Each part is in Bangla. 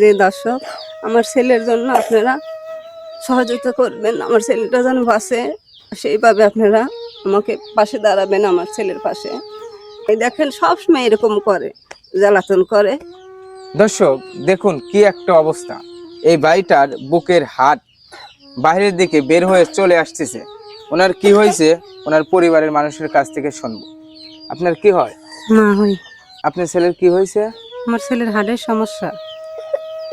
যে দর্শক আমার ছেলের জন্য আপনারা সহযোগিতা করবেন। আমার ছেলেটা যেন বাসে সেইভাবে আপনারা আমাকে পাশে দাঁড়াবেন আমার ছেলের পাশে। এই দেখেন সবসময় এরকম করে জ্বালাতন করে। দর্শক দেখুন কি একটা অবস্থা। এই বাড়িটার বুকের হাট বাইরের দিকে বের হয়ে চলে আসতেছে। ওনার কি হয়েছে? ওনার পরিবারের মানুষের কাছ থেকে শুনব। আপনার কি হয়? মা হই। আপনার ছেলের কি হয়েছে? আমার ছেলের হাড়ের সমস্যা।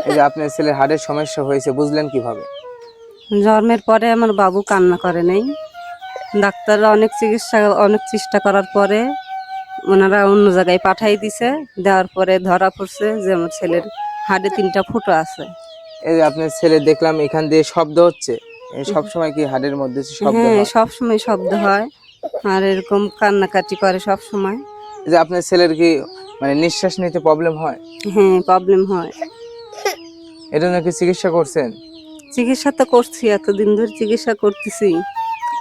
এই যে আপনার ছেলের হার্টের সমস্যা হয়েছে বুঝলেন কীভাবে? জন্মের পরে আমার বাবু কান্না করে নেই। ডাক্তাররা অনেক চিকিৎসা অনেক চেষ্টা করার পরে ওনারা অন্য জায়গায় পাঠাই দিছে। দেওয়ার পরে ধরা পড়ছে যে আমার ছেলের হাড়ে তিনটা ফুটো আছে। এই যে আপনার ছেলে দেখলাম এখান দিয়ে শব্দ হচ্ছে। সব সময় কি হার্টের মধ্যে শব্দ হ্যাঁ সব সময় শব্দ হয়। আর এরকম কান্নাকাটি করে সব সময়। যে আপনার ছেলের কি মানে নিঃশ্বাস নিতে প্রবলেম হয়? হ্যাঁ প্রবলেম হয়। এটা নাকি চিকিৎসা করছেন? চিকিৎসা তো করছি এতদিন ধরে চিকিৎসা করতেছি।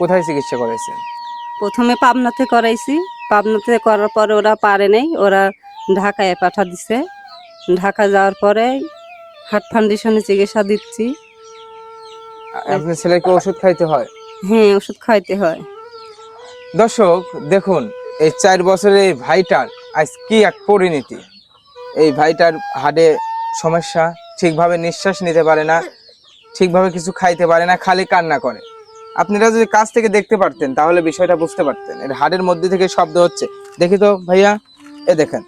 কোথায় চিকিৎসা করেছেন প্রথমে পাবনাতে করাইছি। পাবনাতে করার পরে ওরা পারে নাই ওরা ঢাকায় পাঠা দিছে। ঢাকা যাওয়ার পরে হার্ট ফাউন্ডেশনে চিকিৎসা দিচ্ছি। আপনার ছেলেকে ওষুধ খাইতে হয়? হ্যাঁ ওষুধ খাইতে হয়। দর্শক দেখুন এই চার বছরের এই ভাইটার আজ কি এক পরিণতি। এই ভাইটার হাড়ে সমস্যা ঠিকভাবে নিঃশ্বাস নিতে পারে না ঠিকভাবে কিছু খাইতে পারে না খালি কান্না করে। আপনারা যদি কাছ থেকে দেখতে পারতেন তাহলে বিষয়টা বুঝতে পারতেন। এর হাড়ের মধ্যে থেকে শব্দ হচ্ছে। দেখি তো ভাইয়া এ দেখেন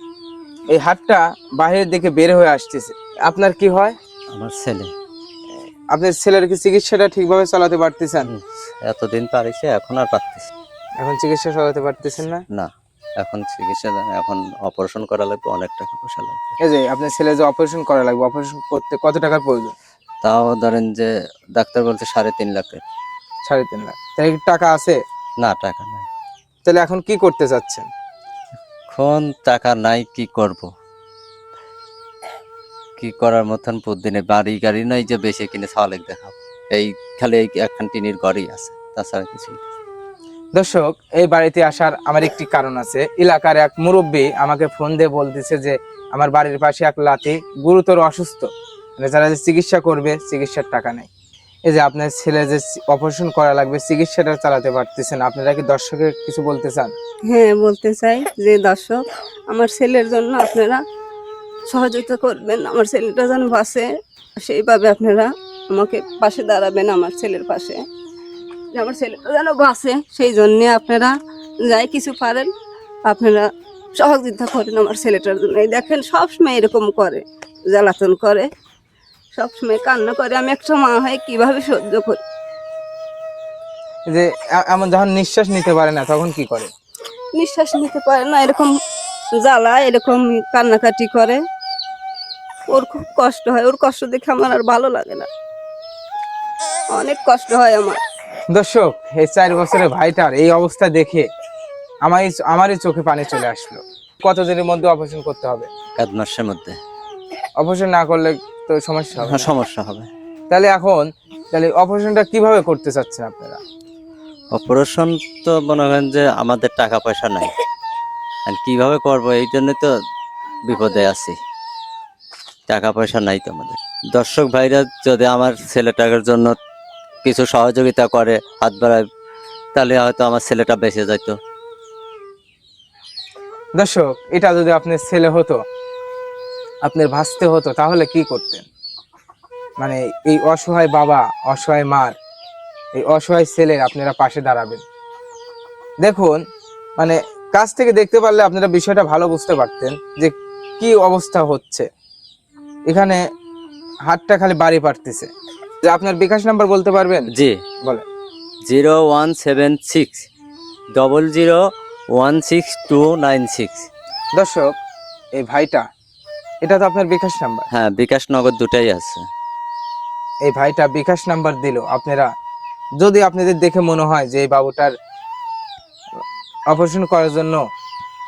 এই হাড়টা বাইরের দিকে বের হয়ে আসতেছে। আপনার কি হয়? আমার ছেলে। আপনার ছেলের কি চিকিৎসাটা ঠিকভাবে চালাতে পারতেছেন? এতদিন পারিছে এখন আর পারতেছি এখন চিকিৎসা চালাতে পারতেছেন না? না। এখন চিকিৎসা এখন অপারেশন করা লাগবে অনেক টাকা পয়সা লাগবে। এই যে আপনার ছেলে যে অপারেশন করা লাগবে অপারেশন করতে কত টাকার প্রয়োজন? তাও ধরেন যে ডাক্তার বলছে সাড়ে তিন লাখ সাড়ে তিন লাখ। তাহলে কি টাকা আছে? না টাকা নাই। তাহলে এখন কি করতে চাচ্ছেন? এখন টাকা নাই কি করব? কি করার মতন প্রতিদিনে বাড়ি গাড়ি নাই যে বেশি কিনে সালেক দেখাবো এই খালি এই একখান টিনির ঘরই আছে তাছাড়া কিছুই না। দর্শক, এই বাড়িতে আসার আমার একটি কারণ আছে। এলাকার এক মুরব্বী আমাকে ফোন দিয়ে বলতেছে যে, আমার বাড়ির পাশে এক লাতি গুরুতর অসুস্থ। মানে যারা যে চিকিৎসা করবে, চিকিৎসার টাকা নেই। এই যে আপনার ছেলে যে অপারেশন করা লাগবে, চিকিৎসাটা চালাতে পারতেছেন। আপনারা কি দর্শকের কিছু বলতে চান? হ্যাঁ বলতে চাই যে, দর্শক, আমার ছেলের জন্য আপনারা সহযোগিতা করবেন। আমার ছেলেটা যেন বাসে সেইভাবে আপনারা আমাকে পাশে দাঁড়াবেন আমার ছেলের পাশে। আমার ছেলেটা যেন বাসে সেই জন্যে আপনারা যাই কিছু পারেন আপনারা সহযোগিতা করেন আমার ছেলেটার জন্য। এই দেখেন সবসময় এরকম করে জ্বালাতন করে সবসময় কান্না করে। আমি একটা মা হয়ে কীভাবে সহ্য করি? যে এমন যখন নিঃশ্বাস নিতে পারে না তখন কি করে? নিঃশ্বাস নিতে পারে না এরকম জ্বালা এরকম কান্নাকাটি করে। ওর খুব কষ্ট হয় ওর কষ্ট দেখে আমার আর ভালো লাগে না। অনেক কষ্ট হয় আমার। দর্শক এই চার বছরের ভাইটার এই অবস্থা দেখে আমারই আমারই চোখে পানি চলে আসলো। কতদিনের মধ্যে অপারেশন করতে হবে? এক মাসের মধ্যে। অপারেশন না করলে তো সমস্যা হবে হ্যাঁ, সমস্যা হবে। তাহলে এখন তাহলে অপারেশনটা কীভাবে করতে চাচ্ছেন আপনারা? অপারেশন তো মনে করেন যে আমাদের টাকা পয়সা নাই। আর কীভাবে করব? এই জন্য তো বিপদে আছি। টাকা পয়সা নাই তো আমাদের। দর্শক ভাইরা যদি আমার ছেলেটার জন্য কিছু সহযোগিতা করে, হাত বাড়ায়, তাহলে হয়তো আমার ছেলেটা বেঁচে যাইতো। দর্শক, এটা যদি আপনার ছেলে হতো, আপনার ভাসতে হতো, তাহলে কি করতেন? মানে এই অসহায় বাবা, অসহায় মার, এই অসহায় ছেলের আপনারা পাশে দাঁড়াবেন। দেখুন মানে কাছ থেকে দেখতে পারলে আপনারা বিষয়টা ভালো বুঝতে পারতেন যে কি অবস্থা হচ্ছে। এখানে হাতটা খালি বাড়ি পারতেছে যে আপনার বিকাশ নাম্বার বলতে পারবেন? জি। বলেন। Zero one seven six double zero one six two nine six. দর্শক এই ভাইটা এটা তো আপনার বিকাশ নাম্বার। হ্যাঁ বিকাশ নগর দুটাই আছে। এই ভাইটা বিকাশ নাম্বার দিল আপনারা। যদি আপনাদের দেখে মনে হয় যে এই বাবুটার অপারেশন করার জন্য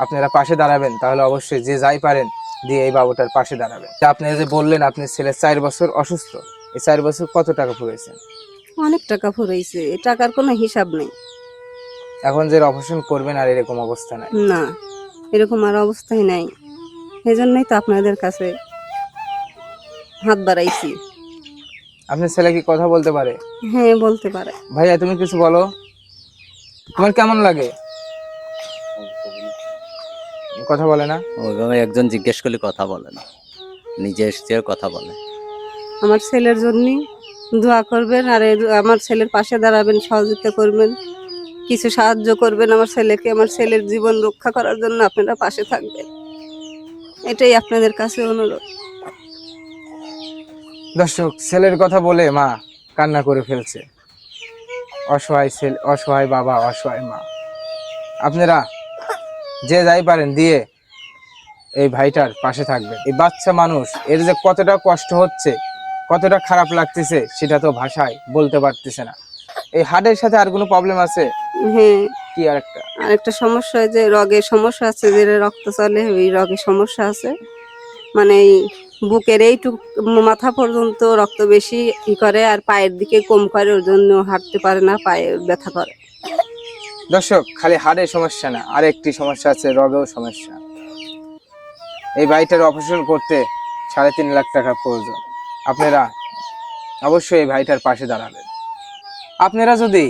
আপনারা পাশে দাঁড়াবেন তাহলে অবশ্যই যে যাই পারেন দিয়ে এই বাবুটার পাশে দাঁড়াবেন। তা আপনারা যে বললেন আপনার ছেলে চার বছর অসুস্থ। এই চার বছর কত টাকা পড়েছেন অনেক টাকা ফুরাইছে। এ টাকার কোনো হিসাব নেই। এখন যে অপারেশন করবেন আর এরকম অবস্থা নাই? না এরকম আর অবস্থাই নাই। এই জন্যই তো আপনাদের কাছে হাত বাড়াইছি। আপনার ছেলে কি কথা বলতে পারে? হ্যাঁ বলতে পারে। ভাইয়া তুমি কিছু বলো। তোমার কেমন লাগে? কথা বলে না? ওইভাবে একজন জিজ্ঞেস করলে কথা বলে না। নিজে এসে কথা বলে। আমার ছেলের জন্যই দোয়া করবেন আর আমার ছেলের পাশে দাঁড়াবেন, সহযোগিতা করবেন, কিছু সাহায্য করবেন আমার ছেলেকে, আমার ছেলের জীবন রক্ষা করার জন্য আপনারা পাশে থাকবেন। এটাই আপনাদের কাছে অনুরোধ। দর্শক, ছেলের কথা বলে মা কান্না করে ফেলছে। অসহায় ছেলে, অসহায় বাবা, অসহায় মা। আপনারা যে যাই পারেন দিয়ে এই ভাইটার পাশে থাকবেন। এই বাচ্চা মানুষ, এর যে কতটা কষ্ট হচ্ছে কতটা খারাপ লাগতেছে সেটা তো ভাষায় বলতে পারতেছে না। এই হার্টের সাথে আর কোনো প্রবলেম আছে? হ্যাঁ। কি আর একটা? আর একটা সমস্যা হয় যে রগের সমস্যা আছে যে রক্ত চলে ওই রগের সমস্যা আছে। মানে এই বুকের এইটুক মাথা পর্যন্ত রক্ত বেশি ই করে আর পায়ের দিকে কম করে ওর জন্য হাঁটতে পারে না পায়ে ব্যথা করে। দর্শক খালি হাড়ের সমস্যা না আর একটি সমস্যা আছে রগেও সমস্যা। এই বাড়িটার অপারেশন করতে সাড়ে তিন লাখ টাকা প্রয়োজন। আপনারা অবশ্যই এই ভাইটার পাশে দাঁড়াবেন। আপনারা যদি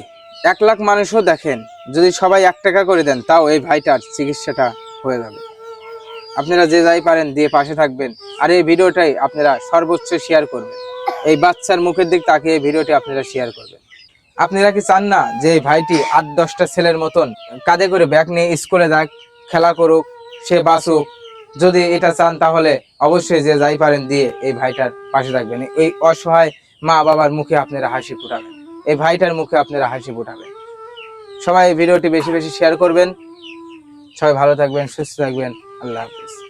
এক লাখ মানুষও দেখেন, যদি সবাই এক টাকা করে দেন, তাও এই ভাইটার চিকিৎসাটা হয়ে যাবে। আপনারা যে যাই পারেন দিয়ে পাশে থাকবেন আর এই ভিডিওটাই আপনারা সর্বোচ্চ শেয়ার করবেন। এই বাচ্চার মুখের দিক তাকিয়ে এই ভিডিওটি আপনারা শেয়ার করবেন। আপনারা কি চান না যে এই ভাইটি আট দশটা ছেলের মতন কাঁধে করে ব্যাগ নিয়ে স্কুলে যাক, খেলা করুক, সে বাঁচুক যদি এটা চান, তাহলে অবশ্যই যে যাই পারেন দিয়ে এই ভাইটার পাশে থাকবেন। এই অসহায় মা বাবার মুখে আপনারা হাসি ফুটাবেন। এই ভাইটার মুখে আপনারা হাসি ফুটাবেন। সবাই ভিডিওটি বেশি বেশি শেয়ার করবেন। সবাই ভালো থাকবেন, সুস্থ থাকবেন। আল্লাহ হাফিজ।